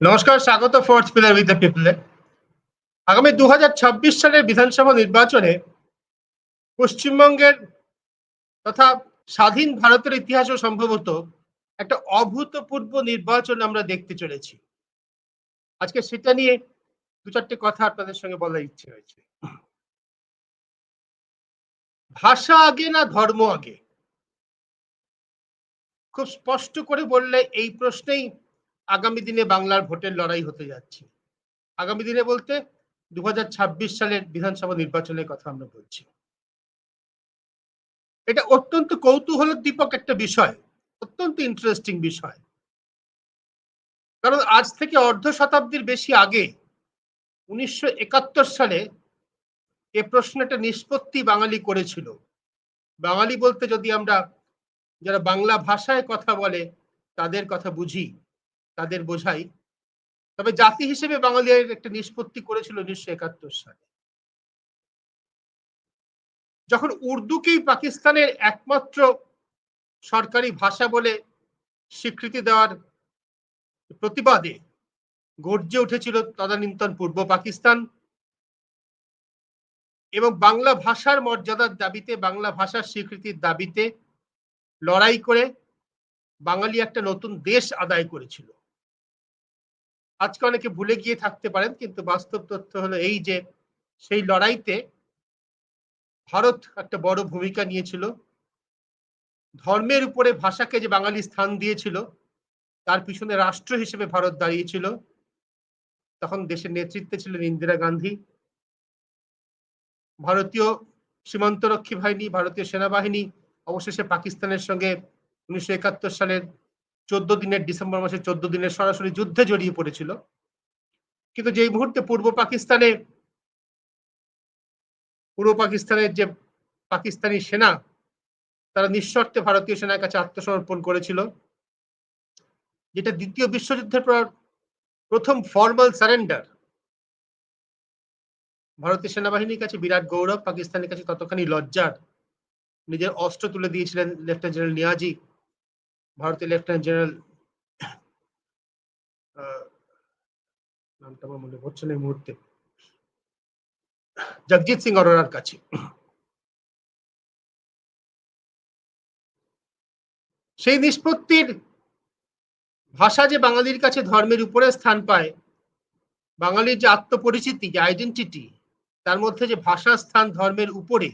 নমস্কার, স্বাগত fourth pillar with the পিপলে আগামী দুহাজার ছাব্বিশ সালের বিধানসভা নির্বাচনে পশ্চিমবঙ্গের তথা স্বাধীন ভারতের ইতিহাসও সম্ভবত একটা অভূতপূর্ব নির্বাচন আমরা দেখতে চলেছি। আজকে সেটা নিয়ে দু চারটে কথা আপনাদের সঙ্গে বলার ইচ্ছে হয়েছে ভাষা আগে না ধর্ম আগে? খুব স্পষ্ট করে বললে এই প্রশ্নেই আগামী দিনে বাংলার ভোটের লড়াই হতে যাচ্ছে। আগামী দিনে বলতে দু হাজার ছাব্বিশ সালের বিধানসভা নির্বাচনের কথা আমরা বলছি। এটা অত্যন্ত কৌতূহল কৌতূহলোদ্দীপক একটা বিষয়, অত্যন্ত ইন্টারেস্টিং বিষয়। কারণ আজ থেকে অর্ধ শতাব্দীর বেশি আগে, উনিশশো একাত্তর সালে এ প্রশ্নটা নিষ্পত্তি বাঙালি করেছিল। বাঙালি বলতে যদি আমরা যারা বাংলা ভাষায় কথা বলে, তাদের কথা বুঝি তাদের বোঝাই। তবে জাতি হিসেবে বাঙালির একটা নিষ্পত্তি করেছিল উনিশশো একাত্তর সালে। যখন উর্দুকেই পাকিস্তানের একমাত্র সরকারি ভাষা বলে স্বীকৃতি দেওয়ার প্রতিবাদে গর্জে উঠেছিল তদানীন্তন পূর্ব পাকিস্তান এবং বাংলা ভাষার মর্যাদার দাবিতে, বাংলা ভাষার স্বীকৃতির দাবিতে লড়াই করে বাঙালি একটা নতুন দেশ আদায় করেছিল। আজকে অনেকে ভুলে গিয়ে থাকতে পারেন, কিন্তু বাস্তব তথ্য হলো এই যে, সেই লড়াইতে ভারত একটা বড় ভূমিকা নিয়েছিল। ধর্মের উপরে ভাষাকে যে বাঙালি স্থান দিয়েছিল, তার পিছনে রাষ্ট্র হিসেবে ভারত দাঁড়িয়েছিল। তখন দেশের নেতৃত্বে ছিলেন ইন্দিরা গান্ধী। ভারতীয় সীমান্তরক্ষী বাহিনী, ভারতীয় সেনাবাহিনী, অবশেষে পাকিস্তানের সঙ্গে উনিশশো একাত্তর সালের চোদ্দ দিনের ডিসেম্বর মাসের চোদ্দ দিনের সরাসরি যুদ্ধে জড়িয়ে পড়েছিল। কিন্তু যেই মুহূর্তে পূর্ব পাকিস্তানে, পূর্ব পাকিস্তানের যে পাকিস্তানি সেনা, তারা নিঃশর্তে ভারতীয় সেনার কাছে আত্মসমর্পণ করেছিল। যেটা দ্বিতীয় বিশ্বযুদ্ধের পর, প্রথম ফর্মাল সারেন্ডার ভারতীয় সেনাবাহিনীর কাছে বিরাট গৌরব, পাকিস্তানের কাছে ততখানি লজ্জার। নিজের অস্ত্র তুলে দিয়েছিলেন লেফটেন্যান্ট জেনারেল নিয়াজি ভারতীয় লেফটেন্যান্ট জেনারেল নামটা আমার মনে পড়ছে না এই মুহূর্তে। জগজিৎ সিং অরোরার কাছে। সেই নিষ্পত্তির ভাষা যে বাঙালির কাছে ধর্মের উপরে স্থান পায়, বাঙালির যে আত্মপরিচিতি, যে আইডেন্টিটি তার মধ্যে যে ভাষা, স্থান, ধর্মের উপরে,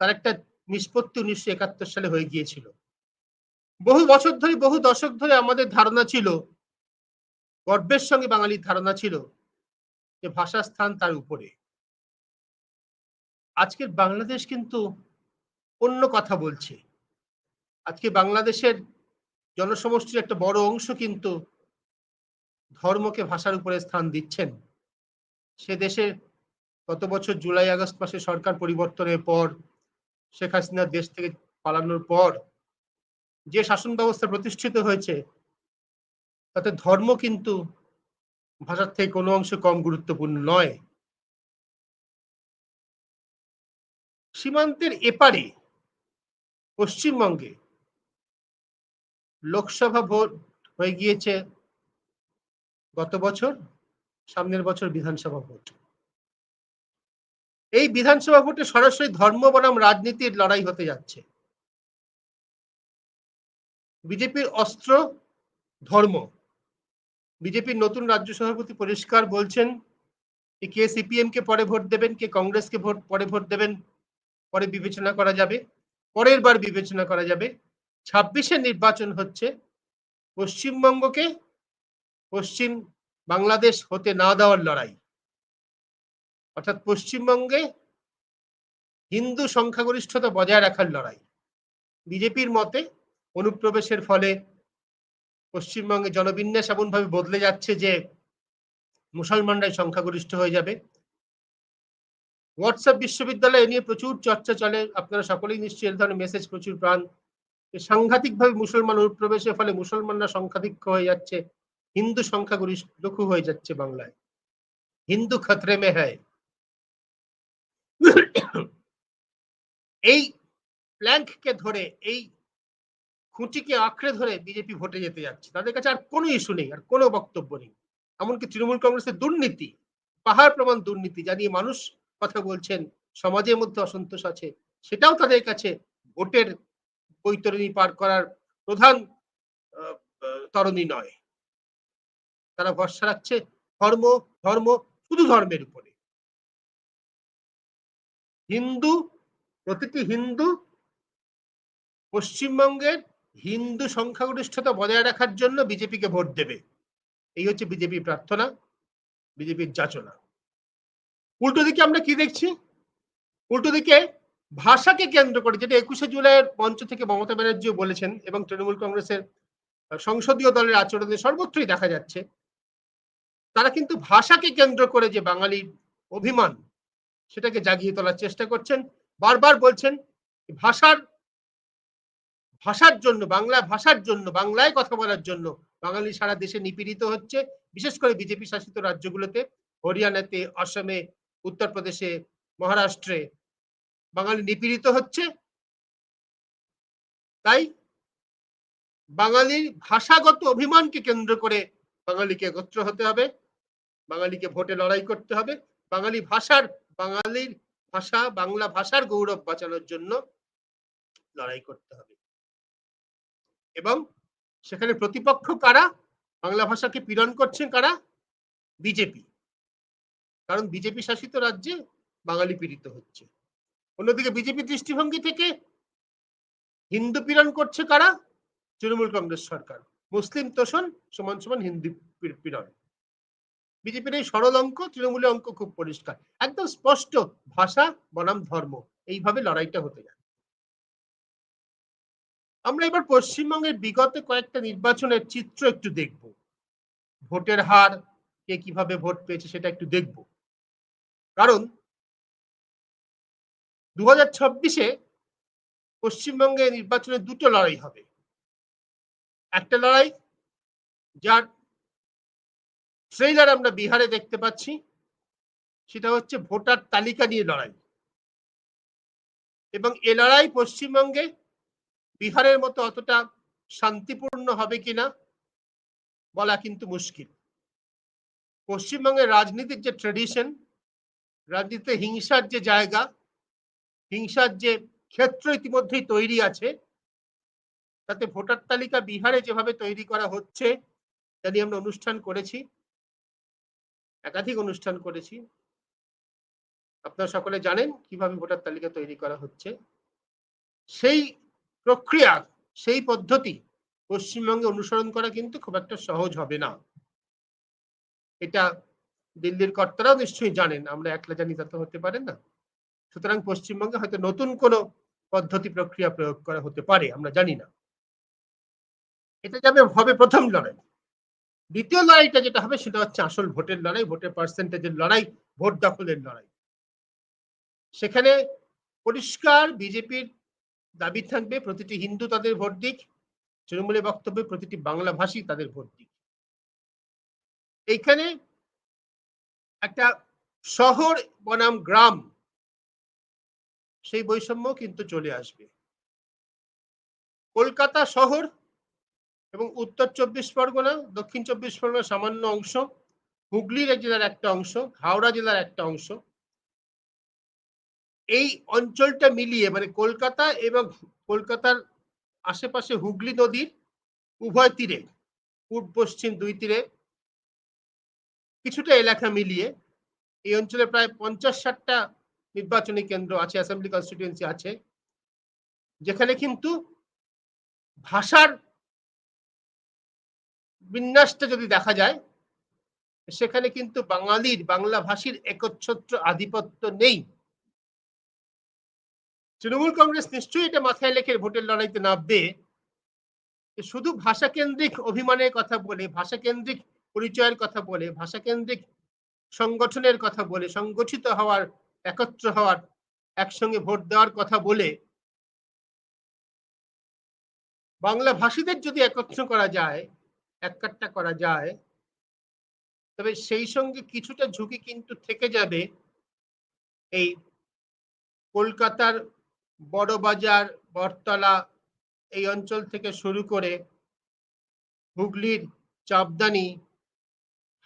তার একটা নিষ্পত্তি উনিশশো একাত্তর সালে হয়ে গিয়েছিল। বহু বছর ধরে, বহু দশক ধরে আমাদের ধারণা ছিল, গর্বের সঙ্গে বাঙালির ধারণা ছিল যে ভাষা স্থান তার উপরে। আজকের বাংলাদেশ কিন্তু অন্য কথা বলছে। আজকে বাংলাদেশের জনসমষ্টির একটা বড় অংশ কিন্তু ধর্মকে, ভাষার উপরে স্থান দিচ্ছেন। সে দেশে গত বছর জুলাই আগস্ট মাসে সরকার পরিবর্তনের পর, শেখ হাসিনার দেশ থেকে পালানোর পর যে শাসন ব্যবস্থা প্রতিষ্ঠিত হয়েছে, তাতে ধর্ম কিন্তু ভাষার থেকে কোনো অংশ কম গুরুত্বপূর্ণ নয়। সীমান্তের এপারে পশ্চিমবঙ্গে লোকসভা ভোট হয়ে গিয়েছে গত বছর, সামনের বছর বিধানসভা ভোট। এই বিধানসভা ভোটে সরাসরি ধর্ম বনাম রাজনীতির লড়াই হতে যাচ্ছে। বিজেপির অস্ত্র ধর্ম। বিজেপির নতুন রাজ্য সভাপতি পরিষ্কার বলছেন কে সিপিএম কে পরে ভোট দেবেন, কে কংগ্রেসকে ভোট পরে ভোট দেবেন, পরে বিবেচনা করা যাবে, পরের বার বিবেচনা করা যাবে। ছাব্বিশের নির্বাচন হচ্ছে, পশ্চিমবঙ্গকে পশ্চিম বাংলাদেশ হতে না দেওয়ার লড়াই। অর্থাৎ পশ্চিমবঙ্গে হিন্দু সংখ্যাগরিষ্ঠতা বজায় রাখার লড়াই। বিজেপির মতে অনুপ্রবেশের ফলে পশ্চিমবঙ্গে জনবিন্যাস এমনভাবে বদলে যাচ্ছে যে মুসলমানরাই সংখ্যাগরিষ্ঠ হয়ে যাবে। হোয়াটসঅ্যাপ বিশ্ববিদ্যালয়ে নিয়ে প্রচুর চর্চা চলে। আপনারা সকলেই নিশ্চয়ই এ ধরনের মেসেজ প্রচুর প্রাণ সাংঘাতিকভাবে মুসলমান অনুপ্রবেশের ফলে মুসলমানরা সংখ্যাধিক্য হয়ে যাচ্ছে। হিন্দু সংখ্যাগরিষ্ঠ লঘু হয়ে যাচ্ছে বাংলায়। হিন্দু খতরে মে হ্যায়। এই প্ল্যাঙ্ককে ধরে, এই খুঁটিকে আঁকড়ে ধরে বিজেপি ভোটে যেতে যাচ্ছে। তাদের কাছে আর কোনো ইস্যু নেই, আর কোনো বক্তব্য নেই। এমনকি তৃণমূল কংগ্রেসের দুর্নীতি, পাহাড় প্রমাণ দুর্নীতি জানিয়ে মানুষ কথা বলছেন, সমাজের মধ্যে অসন্তোষ আছে, সেটাও তাদের কাছে ভোটের বৈতরণী পার করার প্রধান তরণী নয়। তারা ভরসা রাখছে ধর্ম ধর্ম শুধু ধর্মের উপরে। হিন্দু, প্রতিটি হিন্দু পশ্চিমবঙ্গের হিন্দু সংখ্যাগরিষ্ঠতা বজায় রাখার জন্য বিজেপিকে ভোট দেবে। এই হচ্ছে বিজেপির প্রার্থনা, বিজেপির যাচনা। উল্টো দিকে আমরা কি দেখছি? উল্টো দিকে ভাষাকে কেন্দ্র করে, যেটা একুশে জুলাইয়ের মঞ্চ থেকে মমতা ব্যানার্জিও বলেছেন এবং তৃণমূল কংগ্রেসের সংসদীয় দলের আচরণে সর্বত্রই দেখা যাচ্ছে, তারা কিন্তু ভাষাকে কেন্দ্র করে যে বাঙালির অভিমান, সেটাকে জাগিয়ে তোলার চেষ্টা করছেন। বারবার বলছেন, ভাষার ভাষার জন্য, বাংলা ভাষার জন্য, বাংলায় কথা বলার জন্য বাঙালি সারা দেশে নিপীড়িত হচ্ছে। বিশেষ করে বিজেপি শাসিত রাজ্যগুলোতে, হরিয়ানাতে, অসমে, উত্তরপ্রদেশে, মহারাষ্ট্রে বাঙালি নিপীড়িত হচ্ছে। তাই বাঙালির ভাষাগত অভিমানকে কেন্দ্র করে বাঙালিকে একত্র হতে হবে, বাঙালিকে ভোটে লড়াই করতে হবে। বাঙালি ভাষার, বাঙালির ভাষা, বাংলা ভাষার গৌরব বাঁচানোর জন্য লড়াই করতে হবে। এবং সেখানে প্রতিপক্ষ কারা? বাংলা ভাষাকে পীড়ন করছেন কারা? বিজেপি। কারণ বিজেপি শাসিত রাজ্যে বাঙালি পীড়িত হচ্ছে। অন্যদিকে বিজেপি দৃষ্টিভঙ্গি থেকে হিন্দু পীড়ন করছে কারা? তৃণমূল কংগ্রেস সরকার। মুসলিম তোষণ সমান সমান হিন্দু পীড়ন। বিজেপির এই সরল অঙ্ক, তৃণমূলের অঙ্ক খুব পরিষ্কার। একদম স্পষ্ট ভাষা বনাম ধর্ম। এইভাবে লড়াইটা হতে যায় আমরা এবার পশ্চিমবঙ্গের বিগত কয়েকটা নির্বাচনের চিত্র একটু দেখব। ভোটের হার, কে কীভাবে ভোট পেয়েছে সেটা একটু দেখব। কারণ দু হাজার ছাব্বিশে পশ্চিমবঙ্গে নির্বাচনে দুটো লড়াই হবে। একটা লড়াই যার ট্রেলার আমরা বিহারে দেখতে পাচ্ছি, সেটা হচ্ছে ভোটার তালিকা নিয়ে লড়াই। এবং এ লড়াই পশ্চিমবঙ্গে বিহারের মতো অতটা শান্তিপূর্ণ হবে কিনা বলা কিন্তু মুশকিল। পশ্চিমবঙ্গের রাজনীতির যে ট্রেডিশন রাজনীতিতে হিংসার যে জায়গা, হিংসার যে ক্ষেত্র ইতিমধ্যেই তৈরি আছে, তাতে ভোটার তালিকা বিহারে যেভাবে তৈরি করা হচ্ছে, তা নিয়ে আমরা অনুষ্ঠান করেছি, একাধিক অনুষ্ঠান করেছি। আপনারা সকলে জানেন কীভাবে ভোটার তালিকা তৈরি করা হচ্ছে। সেই প্রক্রিয়া, সেই পদ্ধতি পশ্চিমবঙ্গে অনুসরণ করা কিন্তু খুব একটা সহজ হবে না। এটা দিল্লির কর্তারাও নিশ্চয়ই জানেন, আমরা একলা জানি তা তো হতে পারে না। সুতরাং পশ্চিমবঙ্গে হয়তো নতুন কোনো পদ্ধতি প্রক্রিয়া প্রয়োগ করা হতে পারে, আমরা জানি না। এটা যাবে, হবে প্রথম লড়াই। দ্বিতীয় লড়াইটা যেটা হবে সেটা হচ্ছে আসল ভোটের লড়াই, ভোটের পার্সেন্টেজের লড়াই, ভোট দখলের লড়াই। সেখানে পরিষ্কার বিজেপির দাবি থাকবে, প্রতিটি হিন্দু তাদের ভোট দিক, তৃণমূলের বক্তব্যে প্রতিটি বাংলা ভাষী তাদের ভোট দিক। এইখানে একটা শহর বনাম গ্রাম, সেই বৈষম্য কিন্তু চলে আসবে। কলকাতা শহর এবং উত্তর চব্বিশ পরগনা, দক্ষিণ চব্বিশ পরগনা সামান্য অংশ, হুগলির জেলার একটা অংশ, হাওড়া জেলার একটা অংশ এই অঞ্চলটা মিলিয়ে মানে কলকাতা এবং কলকাতার আশেপাশে হুগলি নদীর উভয় তীরে পূর্ব পশ্চিম দুই তীরে কিছুটা এলাকা মিলিয়ে এই অঞ্চলে প্রায় পঞ্চাশ ষাটটা নির্বাচনী কেন্দ্র আছে অ্যাসেম্বলি কনস্টিটিউয়েন্সি আছে, যেখানে কিন্তু ভাষার বিন্যাসটা যদি দেখা যায়, সেখানে কিন্তু বাঙালির বাংলা ভাষীর একচ্ছত্র আধিপত্য নেই। তৃণমূল কংগ্রেস নিশ্চয়ই এটা মাথায় লেখে ভোটের লড়াইতে নামবে। শুধু ভাষা কেন্দ্রিক অভিমানের কথা বলে ভাষা কেন্দ্রিক পরিচয়ের কথা বলে ভাষা কেন্দ্রিক সংগঠনের কথা বলে, সংগঠিত হওয়ার, একত্র হওয়ার, একসঙ্গে ভোট দেওয়ার কথা বলে। বাংলা ভাষীদের যদি একত্র করা যায়, এককাট্টা করা যায়, তবে সেই সঙ্গে কিছুটা ঝুঁকি কিন্তু থেকে যাবে এই কলকাতার বড়বাজার, বটতলা এই অঞ্চল থেকে শুরু করে হুগলির চাপদানি,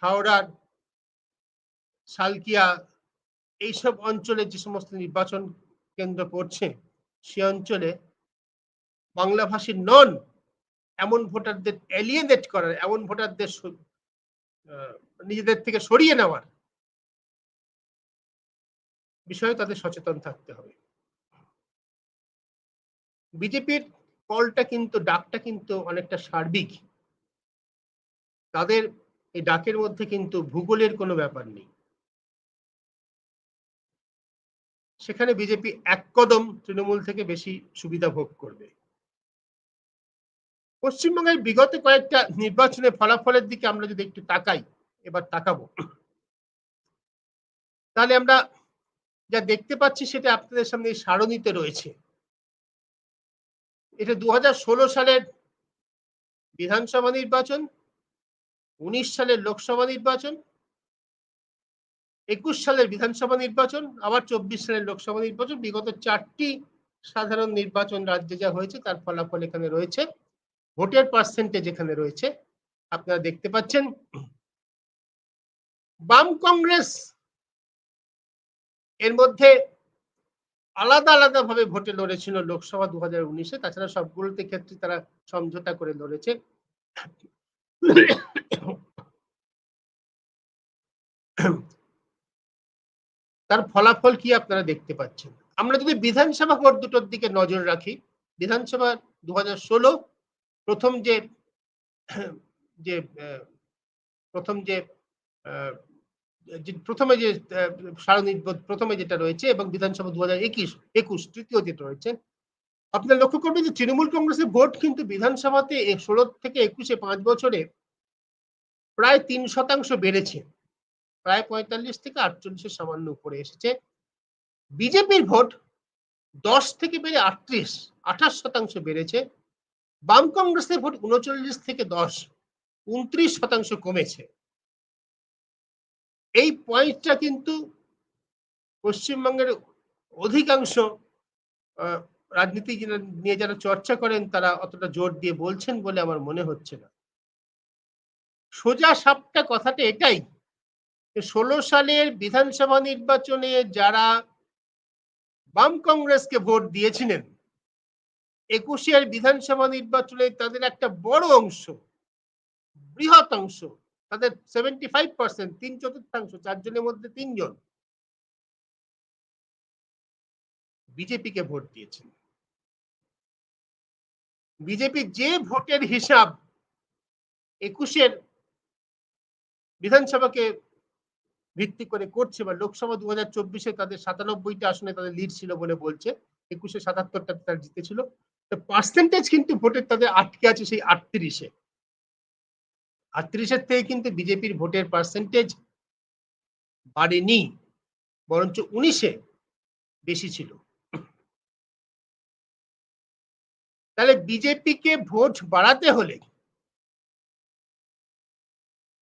হাওড়ার সালকিয়া এইসব অঞ্চলে যে সমস্ত নির্বাচন কেন্দ্র পড়ছে, সে অঞ্চলে বাংলাভাষী নন, এমন ভোটারদের এলিয়েনেট করার, এমন ভোটারদের নিজেদের থেকে সরিয়ে নেওয়ার বিষয়ে তাদের সচেতন থাকতে হবে। বিজেপির কলটা কিন্তু, ডাকটা কিন্তু অনেকটা সার্বিক। তাদের এই ডাকের মধ্যে কিন্তু ভূগোলের কোনো ব্যাপার নেই। সেখানে বিজেপি এক কদম তৃণমূল থেকে বেশি সুবিধা ভোগ করবে। পশ্চিমবঙ্গের বিগত কয়েকটা নির্বাচনের ফলাফলের দিকে আমরা যদি একটু তাকাই, এবার তাকাবো। তাহলে আমরা যা দেখতে পাচ্ছি সেটা আপনাদের সামনে সারণীতে রয়েছে। এটা দুহাজার ষোলো সালের বিধানসভা নির্বাচন, উনিশ সালের লোকসভা নির্বাচন, একুশ সালের বিধানসভা নির্বাচন, আবার চব্বিশ সালের লোকসভা নির্বাচন, বিগত চারটি সাধারণ নির্বাচন রাজ্যে যা হয়েছে তার ফলাফল এখানে রয়েছে। ভোটের পার্সেন্টেজ এখানে রয়েছে। আপনারা দেখতে পাচ্ছেন, বাম কংগ্রেস এর মধ্যে আলাদা আলাদা ভাবে ভোটে লড়েছিল লোকসভা দু হাজার উনিশে, তাছাড়া সবগুলোতে ক্ষেত্রে তারা সমঝোতা করে লড়েছে। তার ফলাফল কি আপনারা দেখতে পাচ্ছেন? আমরা যদি বিধানসভা ভোট দুটোর দিকে নজর রাখি, বিধানসভা দু ষোলো, প্রথম যে প্রথম যে প্রথমে যে সারণী প্রথমে যেটা রয়েছে এবং বিধানসভা দু হাজার একুশ একুশ, তৃতীয় যেটা রয়েছে আপনারা লক্ষ্য করবেন যে তৃণমূল কংগ্রেসের ভোট কিন্তু বিধানসভাতে ষোলো থেকে একুশে পাঁচ বছরে প্রায় তিন শতাংশ বেড়েছে। প্রায় পঁয়তাল্লিশ থেকে আটচল্লিশের সামান্য উপরে এসেছে। বিজেপির ভোট দশ থেকে বেড়ে আটত্রিশ, আঠাশ শতাংশ বেড়েছে। বাম কংগ্রেসের ভোট উনচল্লিশ থেকে দশ, উনত্রিশ শতাংশ কমেছে। এই পয়েন্টটা কিন্তু পশ্চিমবঙ্গের অধিকাংশ রাজনীতি নিয়ে যারা চর্চা করেন, তারা অতটা জোর দিয়ে বলছেন বলে আমার মনে হচ্ছে না। সোজা সাপটা কথাটা এটাই ষোলো সালের বিধানসভা নির্বাচনে যারা বাম কংগ্রেসকে ভোট দিয়েছিলেন একুশের বিধানসভা নির্বাচনে তাদের একটা বড় অংশ, বৃহৎ অংশ তাদের সেভেন্টি ফাইভ পার্সেন্ট তিন চতুর্থাংশ চারজনের মধ্যে তিনজন বিজেপিকে ভোট দিয়েছেন। বিজেপি যে ভোটের হিসাব একুশের বিধানসভাকে ভিত্তি করে করছে বা লোকসভা দু হাজার চব্বিশে তাদের সাতানব্বইটা আসনে তাদের লিড ছিল বলে বলছে, একুশে সাতাত্তরটা তারা জিতেছিল। পার্সেন্টেজ কিন্তু ভোটের তাদের আটকে আছে সেই আটত্রিশে। আটত্রিশের থেকে কিন্তু বিজেপির ভোটের পার্সেন্টেজ বাড়েনি, বরঞ্চ উনিশে বেশি ছিল। তাহলে বিজেপিকে ভোট বাড়াতে হলে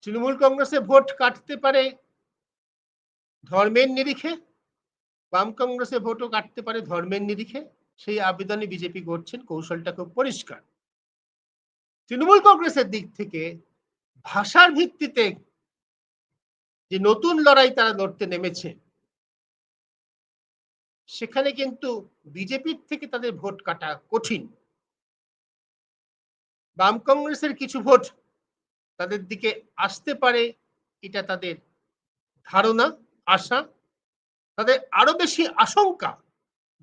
তৃণমূল কংগ্রেসে ভোট কাটতে পারে ধর্মের নিরিখে, বাম কংগ্রেসে ভোটও কাটতে পারে ধর্মের নিরিখে, সেই আবেদনে বিজেপি করছেন কৌশলটা খুব পরিষ্কার। তৃণমূল কংগ্রেসের দিক থেকে ভাষার ভিত্তিতে যে নতুন লড়াই তারা লড়তে নেমেছে, সেখানে কিন্তু বিজেপির থেকে তাদের ভোট কাটা কঠিন। বাম কংগ্রেসের কিছু ভোট তাদের দিকে আসতে পারে, এটা তাদের ধারণা, আশা। তাদের আরও বেশি আশঙ্কা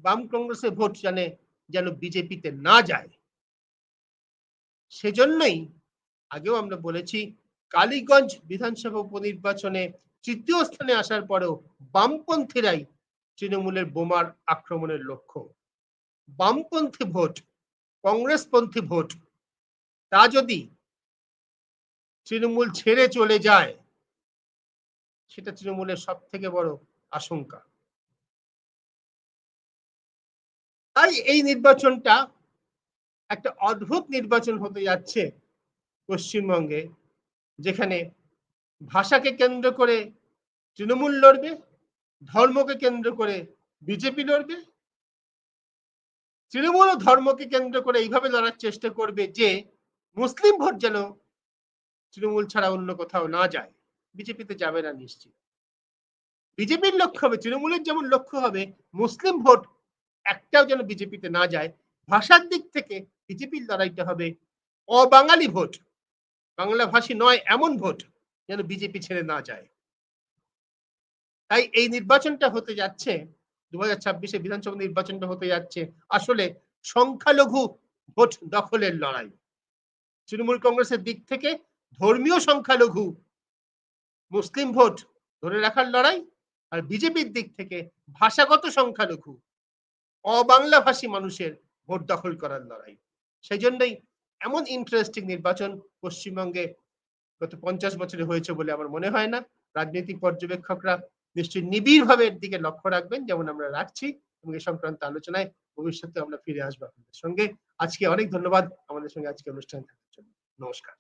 বাম কংগ্রেসের ভোট জানে যেন বিজেপিতে না যায়। সেজন্যই আগেও আমরা বলেছি, কালীগঞ্জ বিধানসভা উপনির্বাচনে তৃতীয় স্থানে আসার পরেও বামপন্থীরাই তৃণমূলের বোমার আক্রমণের লক্ষ্য। বামপন্থী ভোট, কংগ্রেসপন্থী ভোট, তা যদি তৃণমূল ছেড়ে চলে যায়, সেটা তৃণমূলের সব থেকে বড় আশঙ্কা। তাই এই নির্বাচনটা একটা অদ্ভুত নির্বাচন হতে যাচ্ছে। পশ্চিমবঙ্গে, যেখানে ভাষাকে কেন্দ্র করে তৃণমূল লড়বে, ধর্মকে কেন্দ্র করে বিজেপি লড়বে, তৃণমূল ও ধর্মকে কেন্দ্র করে এইভাবে লড়ার চেষ্টা করবে যে মুসলিম ভোট যেন তৃণমূল ছাড়া অন্য কোথাও না যায়। বিজেপিতে যাবে না নিশ্চিত। বিজেপির লক্ষ্য হবে, তৃণমূলের যেমন লক্ষ্য হবে, মুসলিম ভোট একটাও যেন বিজেপিতে না যায়, ভাষার দিক থেকে বিজেপির লড়াইটা হবে অবাঙালি ভোট। বাংলা ভাষী নয়, এমন ভোট যেন বিজেপি ছেড়ে না যায়। তাই এই নির্বাচনটা হতে যাচ্ছে দু হাজার ছাব্বিশে বিধানসভা নির্বাচনটা হতে যাচ্ছে, আসলে সংখ্যালঘু ভোট দখলের লড়াই। তৃণমূল কংগ্রেসের দিক থেকে ধর্মীয় সংখ্যালঘু মুসলিম ভোট ধরে রাখার লড়াই, আর বিজেপির দিক থেকে ভাষাগত সংখ্যালঘু অবাংলা ভাষী মানুষের ভোট দখল করার লড়াই। সেই জন্যই এমন ইন্টারেস্টিং নির্বাচন পশ্চিমবঙ্গে গত পঞ্চাশ বছরে হয়েছে বলে আমার মনে হয় না। রাজনৈতিক পর্যবেক্ষকরা নিশ্চয়ই নিবিড় ভাবে এর দিকে লক্ষ্য রাখবেন, যেমন আমরা রাখছি এবং এ সংক্রান্ত আলোচনায় ভবিষ্যতে আমরা ফিরে আসব আপনাদের সঙ্গে। আজকে অনেক ধন্যবাদ। আমাদের সঙ্গে আজকে অনুষ্ঠান থাকার জন্য। নমস্কার।